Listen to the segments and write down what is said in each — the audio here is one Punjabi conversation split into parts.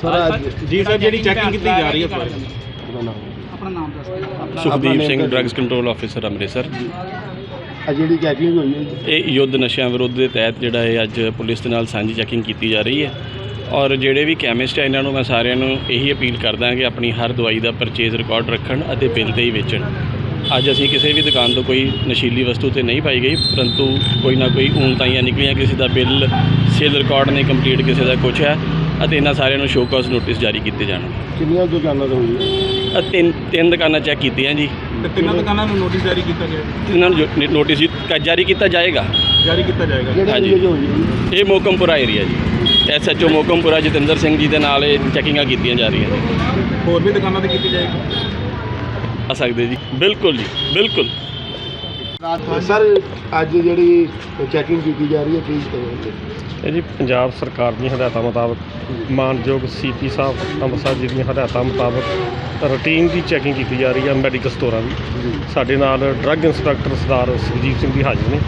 ਸਰ ਜੀ ਸਰ ਜਿਹੜੀ ਚੈਕਿੰਗ ਕੀਤੀ ਜਾ ਰਹੀ ਹੈ ਆਪਣਾ ਨਾਮ ਦੱਸੋ Sukhdeep Singh drugs control officer Amritsar. ਆ ਜਿਹੜੀ ਚੈਕਿੰਗ ਹੋਈ ਹੈ ਜੀ, ਇਹ ਯੁੱਧ ਨਸ਼ਿਆਂ ਵਿਰੁੱਧ ਦੇ ਤਹਿਤ ਜਿਹੜਾ ਇਹ ਅੱਜ ਪੁਲਿਸ ਦੇ ਨਾਲ ਸਾਂਝੀ ਚੈਕਿੰਗ ਕੀਤੀ ਜਾ ਰਹੀ ਹੈ। ਔਰ ਜਿਹੜੇ ਵੀ ਕੈਮਿਸਟ ਹੈ ਇਹਨਾਂ ਨੂੰ ਮੈਂ ਸਾਰਿਆਂ ਨੂੰ ਇਹੀ ਅਪੀਲ ਕਰਦਾ ਕਿ ਆਪਣੀ ਹਰ ਦਵਾਈ ਦਾ ਪਰਚੇਜ਼ ਰਿਕਾਰਡ ਰੱਖਣ ਅਤੇ ਬਿੱਲ ਤੇ ਹੀ ਵੇਚਣ। ਅੱਜ ਅਸੀਂ ਕਿਸੇ ਵੀ ਦੁਕਾਨ ਤੋਂ ਕੋਈ ਨਸ਼ੀਲੀ ਵਸਤੂ ਤੇ ਨਹੀਂ ਪਾਈ ਗਈ ਪਰੰਤੂ ਕੋਈ ਨਾ ਕੋਈ ਊਣਤਾਈਆਂ ਨਿਕਲੀਆਂ ਕਿਸੇ ਦਾ ਬਿੱਲ ਸੇਲ ਰਿਕਾਰਡ ਨਹੀਂ ਕੰਪਲੀਟ ਕਿਸੇ ਦਾ ਕੁਝ ਹੈ ਅਤੇ ਇਹਨਾਂ ਸਾਰਿਆਂ ਨੂੰ ਸ਼ੋਅ ਕਾਜ਼ ਨੋਟਿਸ ਜਾਰੀ ਕੀਤੇ ਜਾਣਗੇ ਕਿੰਨੀਆਂ ਦੁਕਾਨਾਂ ਤੋਂ ਹੋਈ ਹੈ? ਅ ਤਿੰਨ ਤਿੰਨ ਦੁਕਾਨਾਂ ਚੈੱਕ ਕੀਤੀਆਂ ਜੀ। ਤੇ ਤਿੰਨਾਂ ਦੁਕਾਨਾਂ ਨੂੰ ਨੋਟਿਸ ਜਾਰੀ ਕੀਤਾ ਗਿਆ ਹੈ। ਇਹਨਾਂ ਨੂੰ ਨੋਟਿਸ ਜਾਰੀ ਕੀਤਾ ਜਾਏਗਾ। ਜਾਰੀ ਕੀਤਾ ਜਾਏਗਾ। ਹਾਂਜੀ। ਇਹ ਮੋਕਮਪੁਰਾ ਏਰੀਆ ਜੀ। ਐਸਐਚਓ ਮੋਕਮਪੁਰਾ ਜਤਿੰਦਰ ਸਿੰਘ ਜੀ ਦੇ ਨਾਲ ਇਹ ਚੈਕਿੰਗਾਂ ਕੀਤੀਆਂ ਜਾ ਰਹੀਆਂ ਨੇ। ਹੋਰ ਵੀ ਦੁਕਾਨਾਂ ਤੇ ਕੀਤੀ ਜਾਏਗੀ? ਆ ਸਕਦੇ ਜੀ। ਬਿਲਕੁਲ ਜੀ ਬਿਲਕੁਲ। ਸਰ ਅੱਜ ਜਿਹੜੀ ਚੈਕਿੰਗ ਕੀਤੀ ਜਾ ਰਹੀ ਹੈ ਕੀ ਕਹੋਗੇ ਇਹ ਜੀ ਪੰਜਾਬ ਸਰਕਾਰ ਦੀਆਂ ਹਦਾਇਤਾਂ ਮੁਤਾਬਕ ਮਾਨਯੋਗ ਸੀਪੀ ਸਾਹਿਬ ਅੰਮ੍ਰਿਤਸਰ ਜੀ ਦੀਆਂ ਹਦਾਇਤਾਂ ਮੁਤਾਬਕ ਰੂਟੀਨ ਦੀ ਚੈਕਿੰਗ ਕੀਤੀ ਜਾ ਰਹੀ ਹੈ ਮੈਡੀਕਲ ਸਟੋਰਾਂ ਦੀ। ਸਾਡੇ ਨਾਲ ਡਰੱਗ ਇੰਸਪੈਕਟਰ ਸਰਦਾਰ ਸੁਖਜੀਤ ਸਿੰਘ ਵੀ ਹਾਜ਼ਰ ਨੇ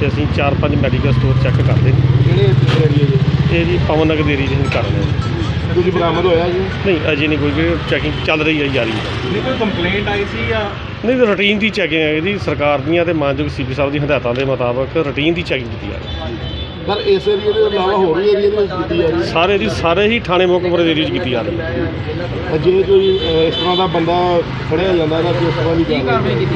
ਤੇ ਅਸੀਂ ਚਾਰ ਪੰਜ ਮੈਡੀਕਲ ਸਟੋਰ ਚੈੱਕ ਕਰਦੇ 'ਚ ਇਹ ਜੀ ਪਵਨ ਨਗਰ ਦੇ 'ਚ ਅਸੀਂ ਕਰ ਰਹੇ ਹਾਂ ਕੁਝ ਬਰਾਮਦ ਹੋਇਆ ਜੀ? ਨਹੀਂ ਅਜੇ ਨਹੀਂ ਕੋਈ ਚੈਕਿੰਗ ਚੱਲ ਰਹੀ ਹੈ ਜਾਰੀ। ਨਹੀਂ ਕੋਈ ਕੰਪਲੇਂਟ ਆਈ ਸੀ ਜਾਂ? ਨਹੀਂ ਰੂਟੀਨ ਦੀ ਚੈਕਿੰਗ ਹੈ ਇਹਦੀ ਸਰਕਾਰ ਦੀਆਂ ਤੇ ਮਾਨਯੋਗ ਸੀਪੀ ਸਾਹਿਬ ਦੀ ਹਦਾਇਤਾਂ ਦੇ ਮੁਤਾਬਕ ਰੂਟੀਨ ਦੀ ਚੈਕਿੰਗ ਕੀਤੀ ਜਾ ਰਹੀ ਹੈ। ਸਰ ਇਸ ਏਰੀਏ ਦੇ ਇਲਾਵਾ ਹੋਰ ਵੀ ਏਰੀਏ ਦੇ ਵਿੱਚ ਕੀਤੀ ਜਾ ਰਹੀ ਸਾਰੇ ਦੀ ਸਾਰੇ ਹੀ ਥਾਣੇ ਮੋਕਮਪੁਰੇ ਦੇ ਏਰੀਏ 'ਚ ਕੀਤੀ ਜਾ ਰਹੀ ਹੈ। ਹੈ ਜੇ ਕੋਈ ਅਹ, ਇਸ ਤਰ੍ਹਾਂ ਦਾ ਬੰਦਾ ਫੜਿਆ ਜਾਂਦਾ ਤਾਂ ਕਿਸ ਤਰ੍ਹਾਂ ਦੀ ਕਾਰਵਾਈ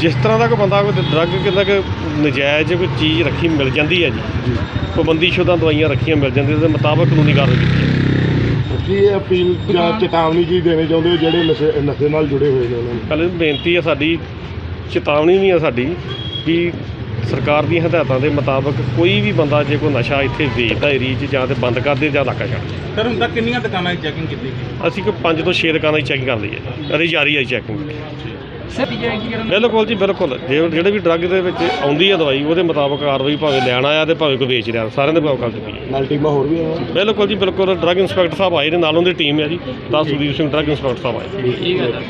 ਜਿਸ ਤਰ੍ਹਾਂ ਦਾ ਕੋਈ ਬੰਦਾ ਕੋਈ ਡਰੱਗ ਕਿੰਦਾ ਕਿ ਨਜਾਇਜ਼ ਕੋਈ ਚੀਜ਼ ਰੱਖੀ ਮਿਲ ਜਾਂਦੀ ਹੈ ਜੀ। ਪਾਬੰਦੀਸ਼ੁਦਾ ਦਵਾਈਆਂ ਰੱਖੀਆਂ ਮਿਲ ਜਾਂਦੀਆਂ ਉਹਦੇ ਮੁਤਾਬਕ ਕਾਨੂੰਨੀ ਕਾਰਵਾਈ ਕੀਤੀ ਹੈ। ਕੀ ਇਹ ਅਪੀਲ ਜਾਂ ਚੇਤਾਵਨੀ ਜੀ ਦੇਣੇ ਚਾਹੁੰਦੇ ਹੋ ਜਿਹੜੇ ਨਸ਼ੇ ਨਸ਼ੇ ਨਾਲ ਜੁੜੇ ਹੋਏ ਨੇ ਉਹਨਾਂ ਨੂੰ? ਕੱਲ੍ਹ ਬੇਨਤੀ ਹੈ ਸਾਡੀ ਚੇਤਾਵਨੀ ਵੀ ਹੈ ਸਾਡੀ ਕਿ ਸਰਕਾਰ ਦੀਆਂ ਹਦਾਇਤਾਂ ਦੇ ਮੁਤਾਬਕ ਕੋਈ ਵੀ ਬੰਦਾ ਜੇ ਕੋਈ ਨਸ਼ਾ ਇੱਥੇ ਵੇਚਦਾ ਏਰੀਏ 'ਚ ਜਾਂ ਤੇ ਬੰਦ ਕਰ ਦੇ ਜਾਂ ਇਲਾਕਾ ਛੱਡ ਦੇ। ਸਰ ਹੁਣ ਤੱਕ ਕਿੰਨੀਆਂ ਦੁਕਾਨਾਂ ਦੀ ਚੈਕਿੰਗ ਕੀਤੀ ਗਈ? ਅਸੀਂ ਕੋਈ 5 ਤੋਂ 6 ਦੁਕਾਨਾਂ ਦੀ ਚੈਕਿੰਗ ਕਰ ਲਈ ਹੈ। ਅਰੇ ਜਾਰੀ ਹੈ ਚੈਕਿੰਗ ਬਿਲਕੁਲ ਜੀ ਬਿਲਕੁਲ। ਜੇ ਜਿਹੜੇ ਵੀ ਡਰੱਗ ਦੇ ਵਿੱਚ ਆਉਂਦੀ ਹੈ ਦਵਾਈ ਉਹਦੇ ਮੁਤਾਬਕ ਕਾਰਵਾਈ ਭਾਵੇਂ ਲੈਣ ਆਇਆ ਤੇ ਭਾਵੇਂ ਕੋਈ ਵੇਚ ਰਿਹਾ ਸਾਰਿਆਂ ਦੇ ਮੁਤਾਬਕ ਕਰ ਦਿੱਤੀ ਹੈ। ਨਾਲ ਟੀਮਾਂ ਹੋਰ ਵੀ ਆਉਣ ਬਿਲਕੁਲ ਜੀ ਬਿਲਕੁਲ। ਡਰੱਗ ਇੰਸਪੈਕਟਰ ਸਾਹਿਬ ਆਏ ਨੇ ਨਾਲ ਉਹਦੀ ਟੀਮ ਹੈ ਜੀ। 10 ਸੁਦੀਪ ਸਿੰਘ ਡਰੱਗ ਇੰਸਪੈਕਟਰ ਸਾਹਿਬ ਆਏ।